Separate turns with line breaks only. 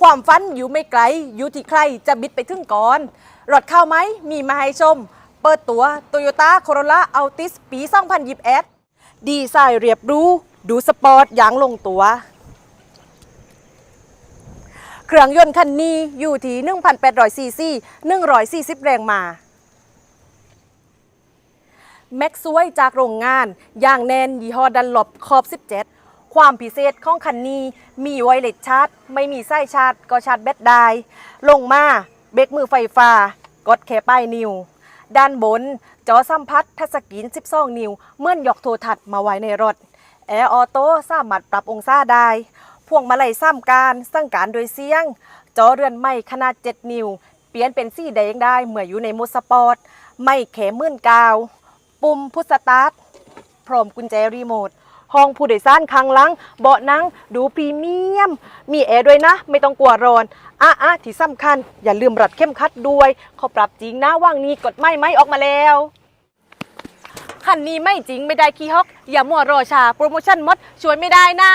ความฝันอยู่ไม่ไกล อยู่ที่ใครจะบิดไปถึงก่อน รถเข้าไหม มีมาให้ชม เปิดตัว Toyota Corolla Altis ปี 2021ดีไซน์เรียบรู้ ดูสปอร์ตอย่างลงตัว เครื่องยนต์คันนี้อยู่ที่1,800ซีซี140 แรงม้าแม็กซ์วยจากโรงงานอย่างแนนยี่ห้อดันหลบขอบ 17 ความพิเศษของคันนี้มีไวเลสชาร์จ ไม่มีไส้ชาร์จก็ชาร์จแบตได้ ลงมาเบรกมือไฟฟ้า กดแค่ป้ายนิ้ว ด้านบนจอสัมผัสทัชสกรีน 12 นิ้ว เมื่อนยกโทรทัศน์มาไว้ในรถ แอร์ออโต้สามารถปรับองศาได้ พวงมาลัยซ้ำการสั่งการโดยเสียง จอเรือนไม่ขนาด 7 นิ้ว เปลี่ยนเป็นสีแดงได้เมื่ออยู่ในโหมดสปอร์ต ไม่แขมื่นกาว ปุ่มพุทสตาร์ทพร้อมกุญแจรีโมท ห้องผู้โดยสารข้างหลัง เบาะนั่งดูพรีเมียม มีแอร์ด้วยนะ ไม่ต้องกลัวร้อนอะอะที่สำคัญ อย่าลืมรัดเข้มขัดด้วยเขาปรับจริงนะว่างนี้กดไม่ไม่ออกมาแล้ว คันนี้ไม่จริงไม่ได้ขี้ฮอก อย่ามัวรอชา โปรโมชั่นหมดช่วยไม่ได้นะ